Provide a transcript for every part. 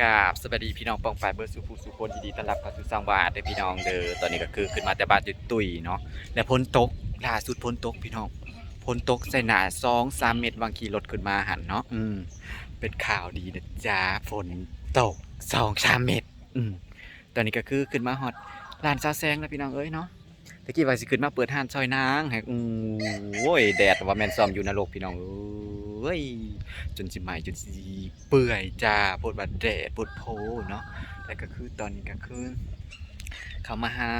กราบสวัสดีพี่น้องปองฝ่ายเบอร์สุภูสุคนยินดีต้อนรับเข้าสู่สังวาเด้อพี่น้องเด้อตอนนี้ก็คือขึ้นมาแต่บ้านจุดตุยเนาะและพ้นตกล่าสุดพ้นตกพี่น้องพ้นตกใส่หนาสองสามเม็ดบางขี่รถขึ้นมาหันเนาะอืมเป็นข่าวดีนะจ๊ะฝนตกสองสามเม็ดอืมตอนนี้ก็คือขึ้นมาฮอดลานซาแซงแล้วพี่น้องเอ้ยเนาะ ตะกี้ว่าสิขึ้นมาเปิดห้านซอยนางแฮกอู้โอ้ยแดดว่าแม่นซอมอยู่นรกพี่น้องเอ้ยจนสิใหม่จนสิเปื่อยจ้าปวดบัดแดดปวดโพเนาะแต่ก็คือตอนนี้ก็คือเขามาหา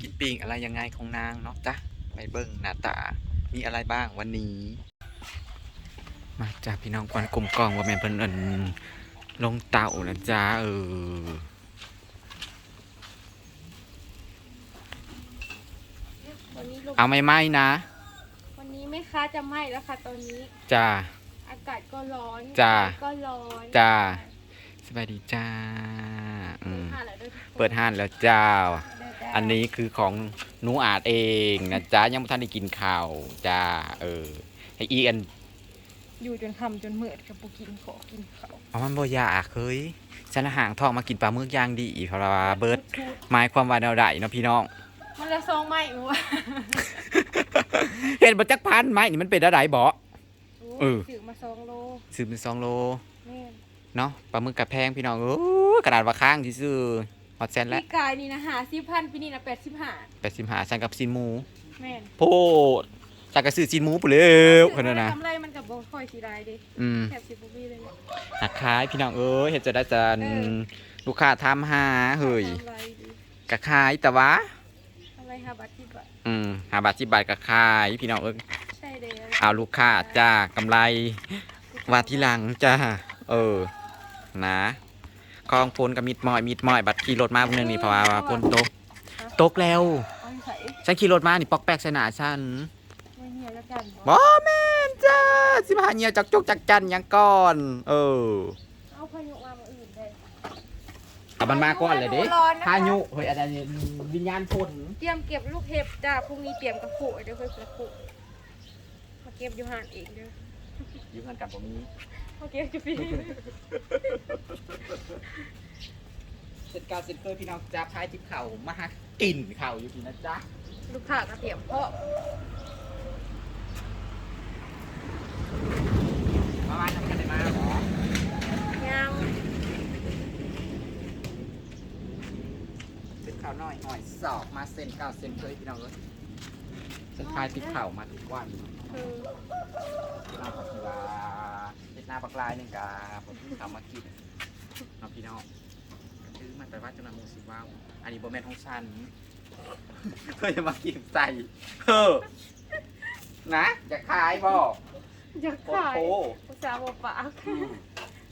กินปิงอะไรยังไงของนางเนาะจ้ะไปเบิ้งหน้าตา มีอะไรบ้างวันนี้ มาจ้าพี่น้องควันกลมกล่องว่าแม่นเพิ่นเอินลงเต่านะจ้าเออ วันนี้ลม เอาไม่ไหม้นะ วันนี้ไม่ค้าจะไหม้แล้วค่ะตอนนี้ จ้า อากาศก็ร้อนจ้า ก็ร้อนจ้าสบายดีจ้าอืมห้าแล้วด้วยทุกคนเปิดห้านแล้วจ้าเดิได้อันนี้คือของหนูอาจเองนะจ๊ะยังไม่ทันได้กินข้าวจ้า เออ ให้อีอันอยู่จนคำจนเมื่อกับปุกินขอกินเขาอ๋อมันบ่อยากเฮ้ยฉันละห่างทองมากินปลาหมึกย่างดีเพราะว่าเบิร์ดชุดหมายความว่าแนวใดเนาะพี่น้อง มันละซองไหม้อูวะเห็นบ่จักพันไหมนี่มันเป็นอะไรบ่ เออ ถือมาซองโลซื้อเป็นสองโล แม่นเนาะปลาหมึกกับแพงพี่น้องโอ้ยขนาดว่าข้างที่ซื้อฮอตแซนแล้วพี่กายนี่นะหาสิพันปีนี่นะแปดสิบห้าแปดสิบห้าสั่งกับซีนหมู แม่นโพดสั่งกับซื้อซีนหมูปุ๋ยเร็วคนนั้นนะกำไรมันกับบ่ค่อยสีได้เดิอืม แถบสิบปีเลยเนี่ยหักขายพี่น้องเอ้ยเห็นจะได้จะเออลูกค้าทำหาเฮ้ยกำไรดีกะขายแต่ว่า กำไรห้าบาทที่บาทอืมหาบาทสิบบาทกะขายพี่น้องเอ้ยใช่เลยเอาลูกค้าจ้ากำไรว่าที่หลังจ้าเออนะคลองพลกับมิดมอยมิดมอย บัตรขี่รถมาพวกนึงนี่เพราะว่าพลตกตกแล้วเอาใส่ฉันขี่รถมานี่ปอกแป๊กใส่หนาฉันไม่เนี่ยแล้วกันบอแม่นจ้าสิบหาเหี่ยวจักจุกจักจันหยังก่อน เออ เอาพายุมามาอื่นได้ เอามันมาก่อนเลยเด้ร้อนนะคะ พายุเฮ้ยอะไรเนี่ยวิญญาณพลเตรียมเก็บลูกเห็บจ้าพรุ่งนี้เตรียมกระปุกเดี๋ยวค่อยกระปุกมาเก็บอยู่ห่านเองเด้ออยู่เงินกับผมนี้มาเก็บจุฟีเสร็จการเสร็จเคยพี่น้องจ้าพายทิพเข่ามาหากินเข่าอยู่พี่นะจ๊ะลูกค้ากระเทียมเพราะ มาบ้านทำกันได้มาเหรอ ยัง เป็น ข้าวน้อยหน่อยสอบมาเซ็นเก้าเซ็นเคยพี่น้องเลยเส้นพายทิพเข่ามาทุกวันคือน้าปักกีฬาเฮ็ดหน้าปักลายหนึ่งกาผมทำมากินเอาพี่น้องซื้อมันไปว่าจะนำมูสิว้าวอันนี้โบแมนของฉันเพื่อจะมากินใส่เออนะจะขายบ่อยากโอ้ขายโหภาษาห์บอกปากอืม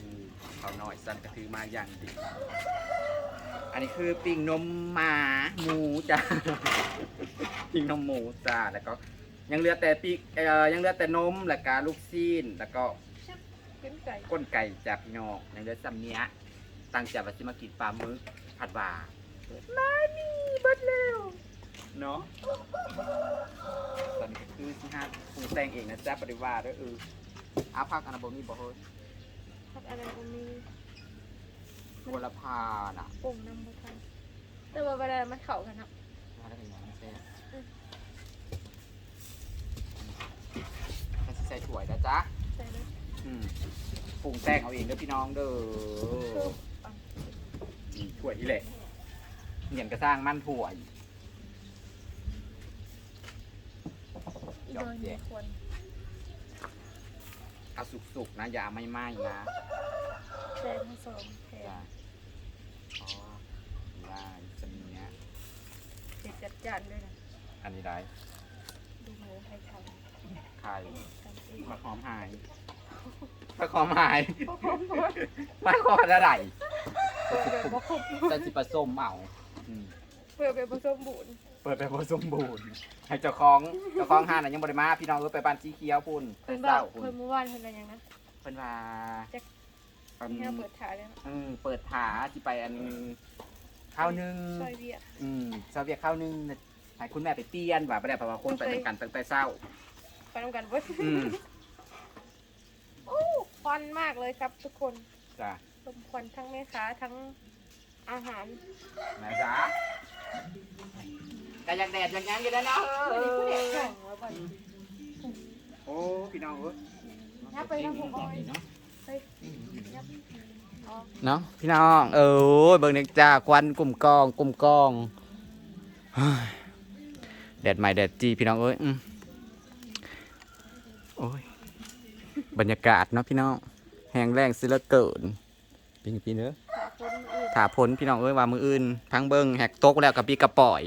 อืมเขาหน่อยสั่นกระถือมาอย่างดี อันนี้คือปิ้งนมหมาหมูจ้า ปิ้งนมหมูจ้าแล้วก็ ยังเหลือแต่ปีกเอ่อยังเหลือแต่นมแล้วก็ลูกซีนแล้วก็เป็นไก่ก้นไก่จากพี่น้องยังเหลือซ้ำเนี้ยตั้งใจว่าจะมากินปลาหมึกผัดหวานมานี่เบิดแล้วเนาะตอนนี้ก็คือที่ห้าปรุงแต่งเองนะจ๊ะปริวาสด้วยเอออาภาคอนาบมีบอกเฮ้ย พัดอะไรก็มี วลพาน่ะปุ่มน้ำบุทันแต่ว่าเวลามันเข้ากันครับมาได้เป็นยังไงเซ่ถ้าสิใส่ถ้วยนะจ๊ะใส่เลยอืมปรุงแต่งเอาเองเด้อพี่น้องเด้อคืออะนี่ถ้วยนี่แหละเหยียนกระสร้างมั่นถ้วยโดยมีควรเอาสุกๆนะอย่าไม่ไหม้นะ แซงผสมแทจ้ะนอ๋อได้จะมีเนี้ยเด็ดจัดจานด้วยนะอันนี้ได้ดูหมูให้ทไข่ำทำเองมะขามหายมะขามหายโอ้โหหมดมะขามอะไรเปิดแบบบ่ครบจะสิผสมเอาอืม เปิดแบบผสมบูรณ์เปิดไปผสมบูรณ์ให้เจ้าของเจ้าของห้างน่ะยังบริมาพี่น้องเออไปบ้านสีเขียวพุ่นไปเพิ่นบอเศร้ากพุ่เพิ่นนเมื่อวานเพิ่นอะไรยังนะเพิ่นว่าแจ็ค อันที่เราเปิดถ่ายแล้วนะอืมเปิดผาที่ไปอันข้าวหนึงซอยเวียดอืมซาเวียข้าวหนึงน่ะให้คุณแม่ไปเตียนว่าบ่ได้เพราะว่าคนไปด้วยกันตั้งแต่เช้า ไปทำกันเว้ยอืมโอ้ฟันมากเลยครับทุกคนจ้ะลมควันทั้งแม่ค้าทั้งอาหารไหนจ๊ะกะอยากแดดอยากหยังอยู่แล้วเนาะอันนี้ผู้เด็กของแล้วก่อนโอ้พี่น้องเอ้ยนับไปทางผมอ้อยไปนับอ๋อ เนาะพี่น้องเออเบิ่งเด็กจ้าควันกลุ่มกองกลุ่มกองเฮ้ยแดดใหม่แดดจีพี่น้องเอ้ยโอ้ยบรรยากาศเนาะพี่น้องแห้งแรงสิละเกินปีนปีเนื้อขาคนอื่นถาผลพี่น้องเอ้ยว่ามืออื่นพังเบิ้งแหกโต๊กแล้วกับปีกระป๋อย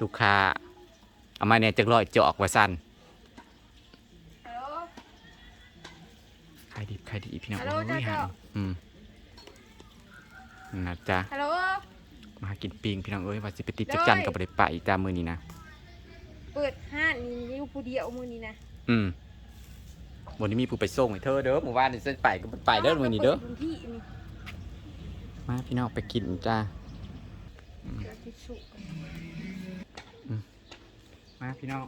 ลูกค้าเอามาเนี่ยจักร้อยจอกว่าสั้น ยดีขายดีพี่น้องฮัลโหลโอ้ยจ้าหาจ้า อืมนะจ๊ะ ฮัลโหลมากินปิงพี่น้องเอ้ยว่าสิไปติดจักจันกับบริไปจ้ามือนี้นะ เปิดห้านนี่นิ้วผู้เดียวมือนี้นะอืมวันนี้มีผู้ไปส่งให้เธอเด้อหมู่บ้านนี่เส้นไปก็ไปเด้อมือนี้เด้อ ปิพื้นที่นี่มาพี่น้องไปกินจ้า เดี๋ยวทิชชู่ก่อนมาพี่น้อง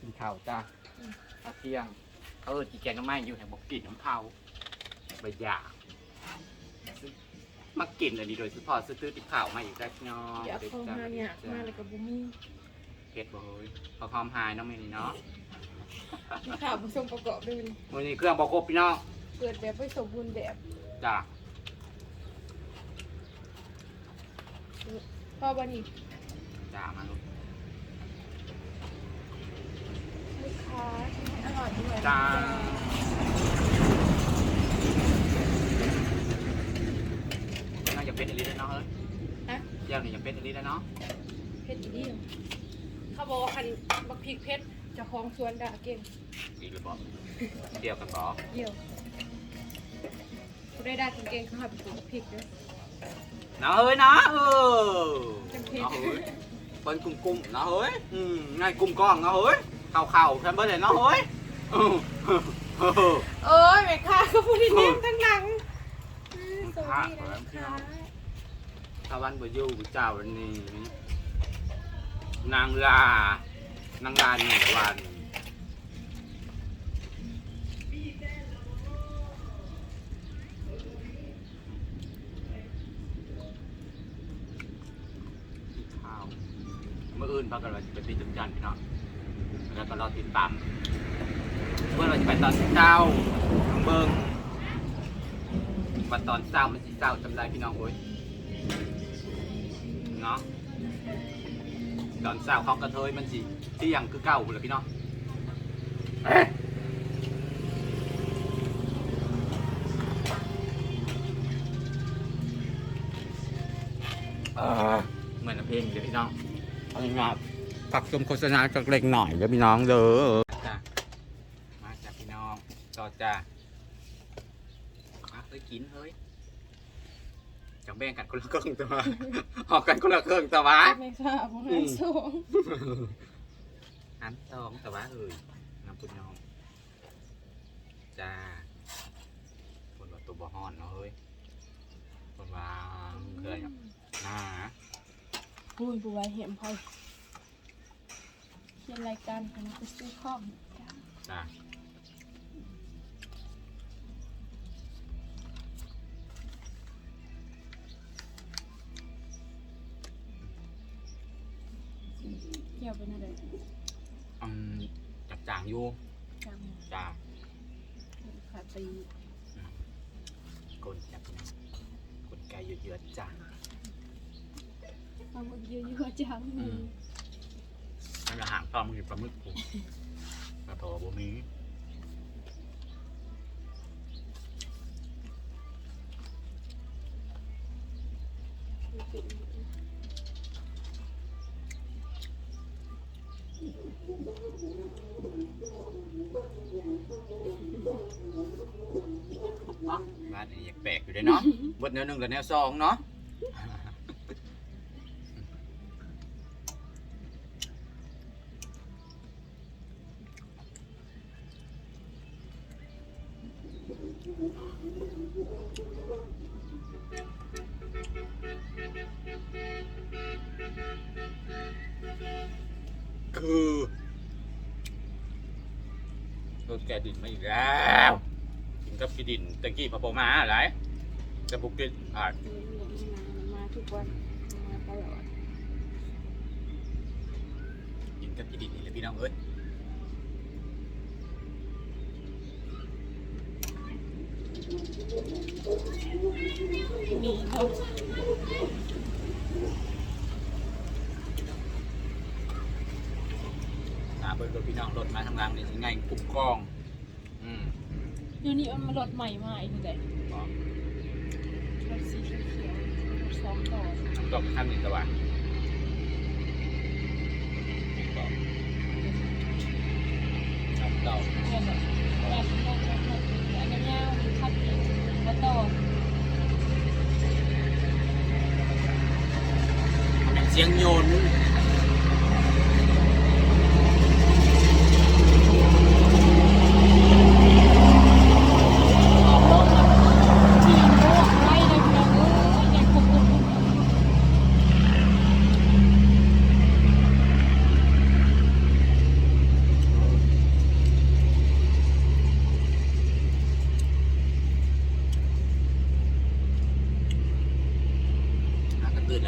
กินข้าวจ้าข้าวเที่ยง เขาเออจีแกงน้ำไม้อยู่แห่งบอกกินน้ำเผาใบหยามากินอันนี้โดยเฉพาะซื้อติดข้าวมาอีกได้พี่น้องเดี๋ยวเขาหาเนี่ยากมาเลยกับบุมี่เผ็ดบ่เฮ้ยพอพร้อมหายน้องเมนี่เนาะมีข่าวผสมประกอบด้วยนี่วันนี้เครื่องบอกครบพี่น้องเปิดแบบไม่สมบูรณ์แบบจ้าพอวันนี้จ้ามาลูก ลูกค้าอร่อยด้วย จ้าน่าจะเป็นอันนี้แล้วเนาะเฮ้ยฮะเดี๋ยวนี้จะเป็นอันนี้แล้วเนาะเพชรอีนี่เขาบอกว่าคันบักพริกเพชรเจะคลองสวนด่าเก่งอีกหรือเปล่าเดียวกันบ่เดี่ยวผู้ได้ด่าเก่งๆเขาหาไปปลูกบักพริกด้วยเนาะเฮ้ยเนาะเออจำเป็นเนาะเฮ้ยเป็นกลุ่มๆเนาะเฮ้ยอืมง่ายกลุ่มกล้องเนาะเฮ้ย เข่าเข่าๆแคมเบอร์เลยเนาะเฮ้ยอืมเออโอ้ยแม่ค้าก็พูดที่นี่ทั้งหนังอืมสวัสดีนะลูกค้าถ้าวันบ่อยู่เจ้าวันนี้ นางลานางลาหนึ่งวันข้าวเมื่ออื่นพักกันว่าจะไปตีจุดจันทร์พี่น้อง แล้วก็รอติดตามเมื่อเราจะไปตอนเช้าทางเบิงวันตอนเช้ามันสิเช้าจำได้พี่น้องโอ้ยเนาะตอนสาวของกระเทยมันสิเที่ยงคือเก่าพุ่นล่ะพี่น้องเอ๊ะเออเหมือนเพลงเดี๋ยวพี่น้องเอาง่าย ๆฝักชมโฆษณาจากเล็กหน่อยเดี๋ยวพี่น้องเด้อจ้ะมาจากพี่น้องต่อจ้ามาเอ้ยกินเฮ้ยจังแบ่งกันคนละครึ่งตัว ออกกันคนละครึ่งตัววะแม่ค้าของหาสองอันสองแต่ว่าเอ่ยน้ำปุญยองจ้าคนว่าตัวบ่ฮ้อนเนาะเฮ้ยคนว่าเคยอะหน้าพูดผู้ไว้เห็มพอย เขียนรายการกันไปซื้อข้อมจ้ะจ้าเกี่ยวเป็นอะไรอืมจับจางอยู่จังจ้าขาตีกลจับนะกลไกเยอะๆจ้าปลาหมึกเยอะๆจังอืม มันละหางปลาหมึกปลาหมึกผมปลาโถบ่มีบ้านนี้อยากแปลกอยู่เลยเนาะบทแนวหนึ่งกับแนวสองเนาะ คือรถแกดินมาอีกแล้วกินกับกินดินตะกี้พอปมาอะไรจะบุกกินอ่ามาทุกวันมาตลอดกินกับกินดินนี่แหละพี่น้องเอ้ยมีเนาะ ตาเบิร์ดพี่น้องรถมาทำงานนี่ยังไงกลุ่มกอง อืมอยู่นี่มันมารถใหม่มาอีกแต่บอกรถสีเขียวรถสองต่อน้ำตกขั้นนี้ตะวันบอกน้ำตกเนี่ยแบบแบบแบบแบบแบบอันนี้ยาวมีคัดอีกมาต่อเสียงโยน ออกรถนะที่โลกไล่เลยพี่น้องเอ้ยยังคุกคุกคุก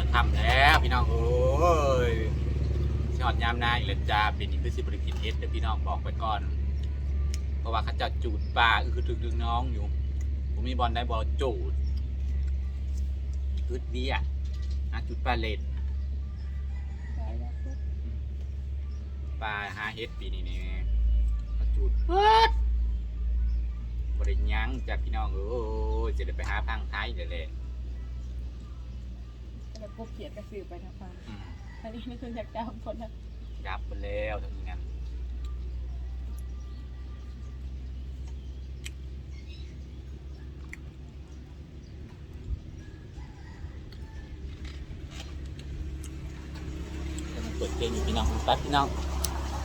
หากระตื่นแล้วค่ำแล้วพี่น้องเอ้ยชอดยามนายเลยจ้าเป็นนี่คือสิบริกินเฮ็ดเดี๋ยวพี่น้องบอกไปก่อน เพราะว่าเขาจะจูดปลาคือดึกดึงน้องอยู่ ผมมีบอลได้บอลจูดอึดเบี้ยหาจุดปลาเล็ดปลาหาเฮ็ดปีนี้นี่เขาจูดเพิดบริยังจากพี่น้องเอ้ยจะได้ไปหาพังท้ายเดี๋ยเลย แล้วปุ๊บเขียนกระสือไปนะฟังอืมอันนี้นี่คืออยากจำคนนะยับไปแล้วทั้งนี้งั้นกำลังเปิดเพลงอยู่พี่น้องตัดพี่น้อง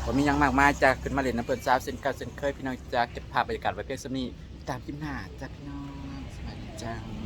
ผมมีหยังมากมายจะขึ้นมาเล่นน้ำเปิดซาวเส้นเก่าเส้นเคยพี่น้องจะเก็บภาพบรรยากาศไว้เพียงสำนี้ตามคลิปหน้าจ้าพี่น้องสวัสดีจ้า